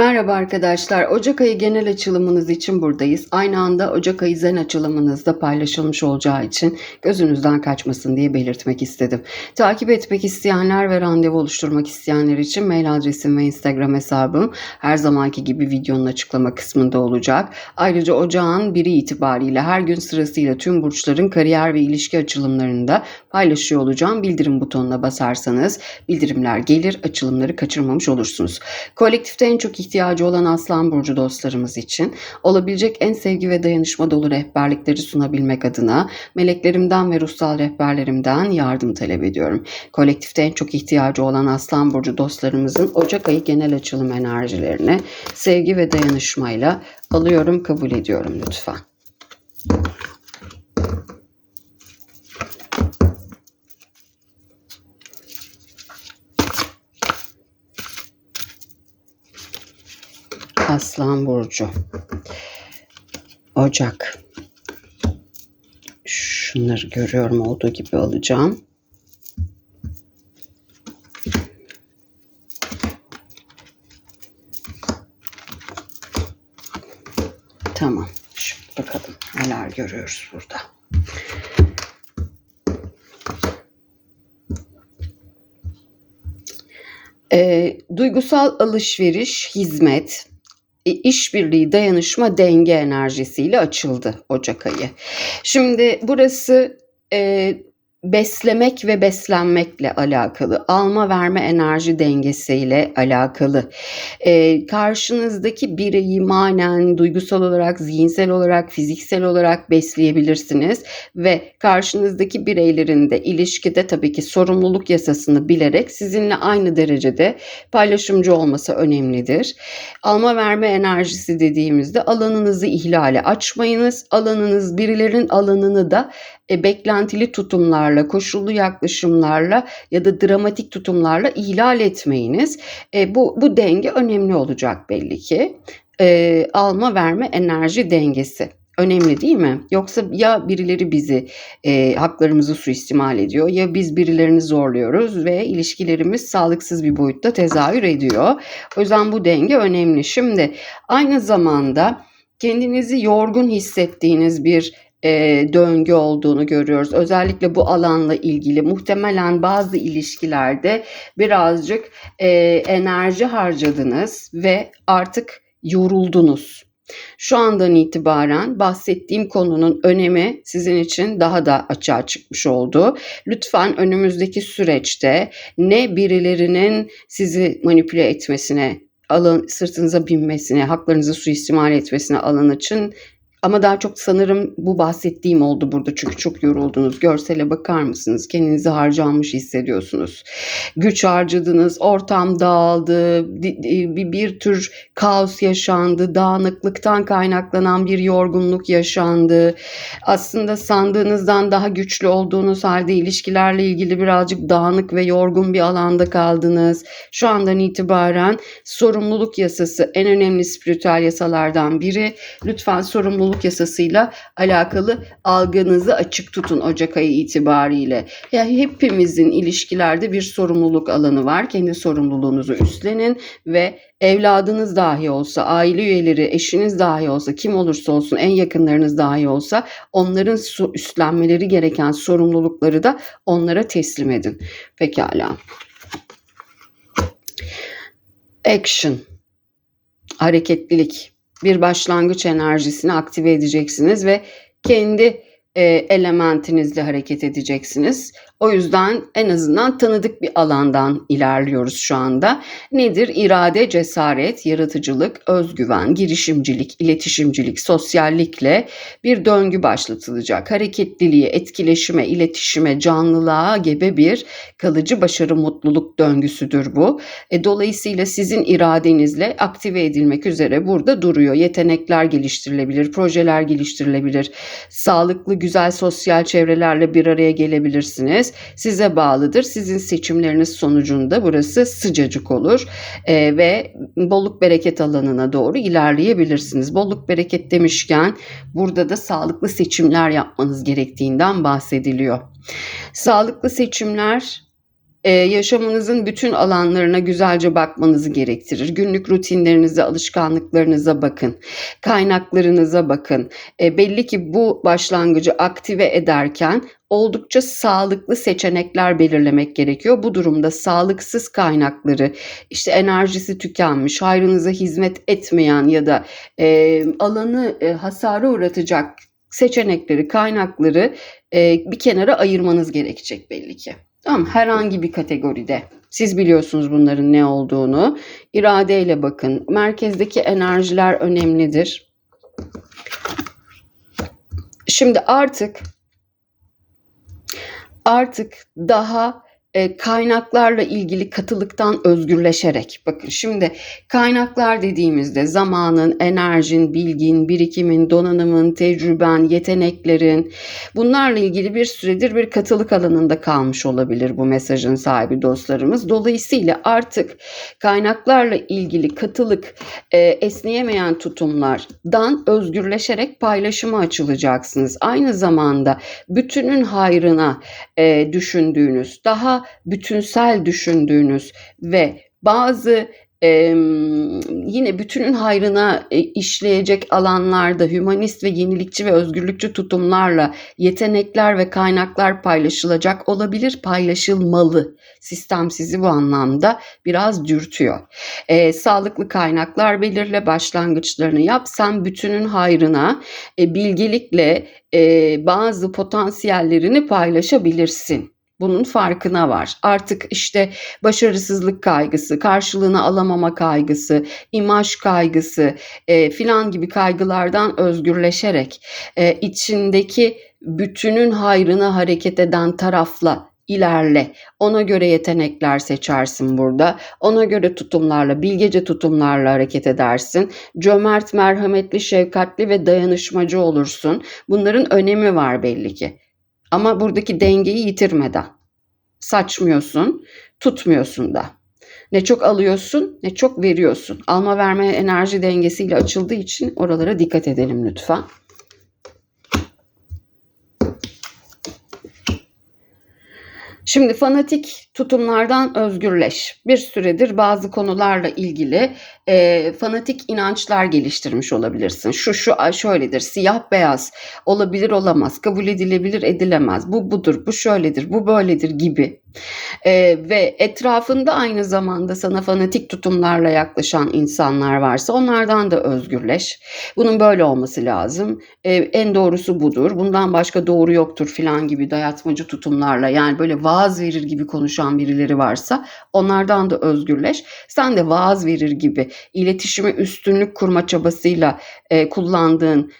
Merhaba arkadaşlar. Ocak ayı genel açılımınız için buradayız. Aynı anda Ocak ayı zen açılımınızda paylaşılmış olacağı için gözünüzden kaçmasın diye belirtmek istedim. Takip etmek isteyenler ve randevu oluşturmak isteyenler için mail adresim ve Instagram hesabım her zamanki gibi videonun açıklama kısmında olacak. Ayrıca ocağın biri itibariyle her gün sırasıyla tüm burçların kariyer ve ilişki açılımlarında paylaşıyor olacağım. Bildirim butonuna basarsanız bildirimler gelir, açılımları kaçırmamış olursunuz. Kolektifte en çok ihtiyacı olan Aslan Burcu dostlarımız için olabilecek en sevgi ve dayanışma dolu rehberlikleri sunabilmek adına meleklerimden ve ruhsal rehberlerimden yardım talep ediyorum. Kolektifte en çok ihtiyacı olan Aslan Burcu dostlarımızın Ocak ayı genel açılım enerjilerini sevgi ve dayanışmayla alıyorum, kabul ediyorum lütfen. Aslan Burcu. Ocak. Şunları görüyorum olduğu gibi alacağım. Tamam. Şimdi bakalım neler görüyoruz burada. Ee, duygusal alışveriş, hizmet, e, işbirliği, dayanışma, denge enerjisiyle açıldı Ocak ayı. Şimdi burası e, beslemek ve beslenmekle alakalı, alma verme enerji dengesiyle alakalı. Ee, karşınızdaki bireyi manen, duygusal olarak, zihinsel olarak, fiziksel olarak besleyebilirsiniz ve karşınızdaki bireylerin de ilişkide tabii ki sorumluluk yasasını bilerek sizinle aynı derecede paylaşımcı olması önemlidir. Alma verme enerjisi dediğimizde alanınızı ihlale açmayınız. Alanınız birilerinin alanını da e, beklentili tutumlarla, koşullu yaklaşımlarla ya da dramatik tutumlarla ihlal etmeyiniz. E, bu, bu denge önemli olacak belli ki. E, alma verme enerji dengesi. Önemli değil mi? Yoksa ya birileri bizi e, haklarımızı suistimal ediyor ya biz birilerini zorluyoruz ve ilişkilerimiz sağlıksız bir boyutta tezahür ediyor. O yüzden bu denge önemli. Şimdi aynı zamanda kendinizi yorgun hissettiğiniz bir e, döngü olduğunu görüyoruz. Özellikle bu alanla ilgili muhtemelen bazı ilişkilerde birazcık e, enerji harcadınız ve artık yoruldunuz. Şu andan itibaren bahsettiğim konunun önemi sizin için daha da açığa çıkmış oldu. Lütfen önümüzdeki süreçte ne birilerinin sizi manipüle etmesine, alın, sırtınıza binmesine, haklarınızı suistimal etmesine alın için ama daha çok sanırım bu bahsettiğim oldu burada çünkü çok yoruldunuz. Görsele bakar mısınız? Kendinizi harcanmış hissediyorsunuz. Güç harcadınız, ortam dağıldı, bir, bir tür kaos yaşandı, dağınıklıktan kaynaklanan bir yorgunluk yaşandı. Aslında sandığınızdan daha güçlü olduğunuz halde ilişkilerle ilgili birazcık dağınık ve yorgun bir alanda kaldınız. Şu andan itibaren sorumluluk yasası en önemli spiritüel yasalardan biri. Lütfen sorumluluk sorumluluk yasasıyla alakalı algınızı açık tutun Ocak ayı itibariyle. Yani hepimizin ilişkilerde bir sorumluluk alanı var. Kendi sorumluluğunuzu üstlenin ve evladınız dahi olsa, aile üyeleri, eşiniz dahi olsa, kim olursa olsun, en yakınlarınız dahi olsa onların üstlenmeleri gereken sorumlulukları da onlara teslim edin. Pekala. Action. Hareketlilik bir başlangıç enerjisini aktive edeceksiniz ve kendi e, elementinizle hareket edeceksiniz. O yüzden en azından tanıdık bir alandan ilerliyoruz şu anda. Nedir? İrade, cesaret, yaratıcılık, özgüven, girişimcilik, iletişimcilik, sosyallikle bir döngü başlatılacak. Hareketliliğe, etkileşime, iletişime, canlılığa gebe bir kalıcı başarı mutluluk döngüsüdür bu. E, dolayısıyla sizin iradenizle aktive edilmek üzere burada duruyor. Yetenekler geliştirilebilir, projeler geliştirilebilir. Sağlıklı, güzel sosyal çevrelerle bir araya gelebilirsiniz size bağlıdır. Sizin seçimleriniz sonucunda burası sıcacık olur e, ve bolluk bereket alanına doğru ilerleyebilirsiniz. Bolluk bereket demişken burada da sağlıklı seçimler yapmanız gerektiğinden bahsediliyor. Sağlıklı seçimler e, yaşamınızın bütün alanlarına güzelce bakmanızı gerektirir. Günlük rutinlerinize, alışkanlıklarınıza bakın. Kaynaklarınıza bakın. E, belli ki bu başlangıcı aktive ederken oldukça sağlıklı seçenekler belirlemek gerekiyor. Bu durumda sağlıksız kaynakları, işte enerjisi tükenmiş, hayrınıza hizmet etmeyen ya da e, alanı e, hasara uğratacak seçenekleri, kaynakları e, bir kenara ayırmanız gerekecek belli ki. Tamam herhangi bir kategoride. Siz biliyorsunuz bunların ne olduğunu. İradeyle bakın. Merkezdeki enerjiler önemlidir. Şimdi artık artık daha e, kaynaklarla ilgili katılıktan özgürleşerek bakın şimdi kaynaklar dediğimizde zamanın, enerjin, bilgin, birikimin, donanımın, tecrüben, yeteneklerin bunlarla ilgili bir süredir bir katılık alanında kalmış olabilir bu mesajın sahibi dostlarımız. Dolayısıyla artık kaynaklarla ilgili katılık e, esneyemeyen tutumlardan özgürleşerek paylaşıma açılacaksınız. Aynı zamanda bütünün hayrına e, düşündüğünüz, daha bütünsel düşündüğünüz ve bazı e, yine bütünün hayrına e, işleyecek alanlarda hümanist ve yenilikçi ve özgürlükçü tutumlarla yetenekler ve kaynaklar paylaşılacak olabilir, paylaşılmalı. Sistem sizi bu anlamda biraz dürtüyor. E, sağlıklı kaynaklar belirle, başlangıçlarını yap. Sen bütünün hayrına e, bilgelikle e, bazı potansiyellerini paylaşabilirsin bunun farkına var. Artık işte başarısızlık kaygısı, karşılığını alamama kaygısı, imaj kaygısı e, filan gibi kaygılardan özgürleşerek e, içindeki bütünün hayrına hareket eden tarafla ilerle. Ona göre yetenekler seçersin burada. Ona göre tutumlarla, bilgece tutumlarla hareket edersin. Cömert, merhametli, şefkatli ve dayanışmacı olursun. Bunların önemi var belli ki. Ama buradaki dengeyi yitirmeden. Saçmıyorsun, tutmuyorsun da. Ne çok alıyorsun ne çok veriyorsun. Alma verme enerji dengesiyle açıldığı için oralara dikkat edelim lütfen. Şimdi fanatik tutumlardan özgürleş. Bir süredir bazı konularla ilgili e, fanatik inançlar geliştirmiş olabilirsin. Şu şu şöyledir, siyah beyaz, olabilir olamaz, kabul edilebilir edilemez, bu budur, bu şöyledir, bu böyledir gibi. E, ve etrafında aynı zamanda sana fanatik tutumlarla yaklaşan insanlar varsa onlardan da özgürleş. Bunun böyle olması lazım. E, en doğrusu budur. Bundan başka doğru yoktur filan gibi dayatmacı tutumlarla yani böyle vaaz verir gibi konuşan birileri varsa onlardan da özgürleş. Sen de vaaz verir gibi iletişime üstünlük kurma çabasıyla e, kullandığın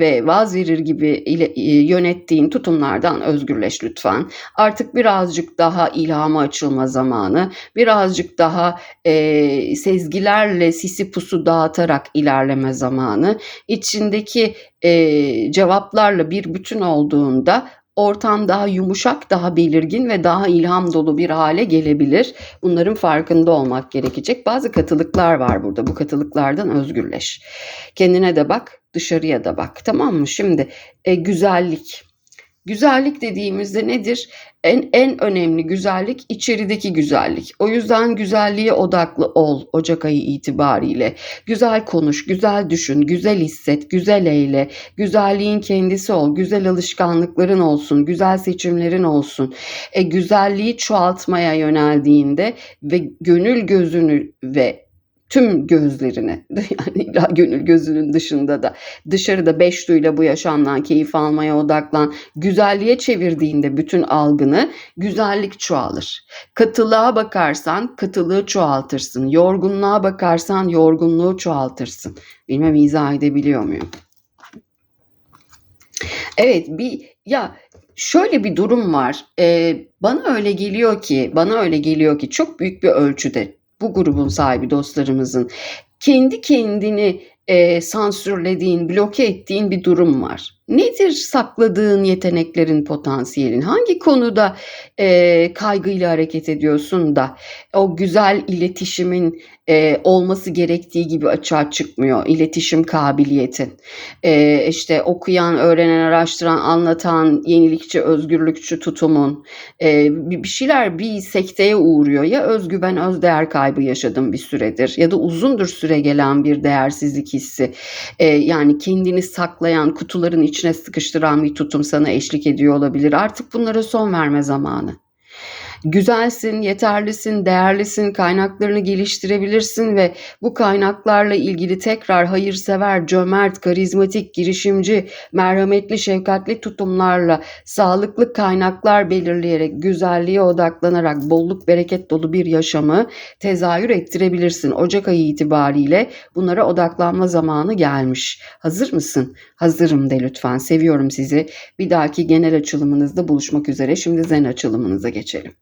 ve vaz verir gibi ile, e, yönettiğin tutumlardan özgürleş lütfen. Artık birazcık daha ilhama açılma zamanı, birazcık daha e, sezgilerle sisi pusu dağıtarak ilerleme zamanı, içindeki e, cevaplarla bir bütün olduğunda ortam daha yumuşak, daha belirgin ve daha ilham dolu bir hale gelebilir. Bunların farkında olmak gerekecek. Bazı katılıklar var burada. Bu katılıklardan özgürleş. Kendine de bak, dışarıya da bak. Tamam mı? Şimdi e, güzellik. Güzellik dediğimizde nedir? En en önemli güzellik içerideki güzellik. O yüzden güzelliğe odaklı ol Ocak ayı itibariyle. Güzel konuş, güzel düşün, güzel hisset, güzel eyle. Güzelliğin kendisi ol, güzel alışkanlıkların olsun, güzel seçimlerin olsun. E, güzelliği çoğaltmaya yöneldiğinde ve gönül gözünü ve tüm gözlerini yani gönül gözünün dışında da dışarıda beş duyuyla bu yaşamdan keyif almaya odaklan güzelliğe çevirdiğinde bütün algını güzellik çoğalır. Katılığa bakarsan katılığı çoğaltırsın. Yorgunluğa bakarsan yorgunluğu çoğaltırsın. Bilmem izah edebiliyor muyum? Evet bir ya şöyle bir durum var. Ee, bana öyle geliyor ki, bana öyle geliyor ki çok büyük bir ölçüde bu grubun sahibi dostlarımızın kendi kendini e, sansürlediğin, bloke ettiğin bir durum var. Nedir sakladığın yeteneklerin, potansiyelin? Hangi konuda e, kaygıyla hareket ediyorsun da o güzel iletişimin e, olması gerektiği gibi açığa çıkmıyor? İletişim kabiliyetin. E, işte okuyan, öğrenen, araştıran, anlatan, yenilikçi, özgürlükçü tutumun. E, bir şeyler bir sekteye uğruyor. Ya özgüven, özdeğer kaybı yaşadım bir süredir ya da uzundur süre gelen bir değersizlik hissi. E, yani kendini saklayan, kutuların içine sıkıştıran bir tutum sana eşlik ediyor olabilir. Artık bunlara son verme zamanı. Güzelsin, yeterlisin, değerlisin, kaynaklarını geliştirebilirsin ve bu kaynaklarla ilgili tekrar hayırsever, cömert, karizmatik, girişimci, merhametli, şefkatli tutumlarla sağlıklı kaynaklar belirleyerek, güzelliğe odaklanarak bolluk bereket dolu bir yaşamı tezahür ettirebilirsin. Ocak ayı itibariyle bunlara odaklanma zamanı gelmiş. Hazır mısın? Hazırım de lütfen. Seviyorum sizi. Bir dahaki genel açılımınızda buluşmak üzere. Şimdi zen açılımınıza geçelim.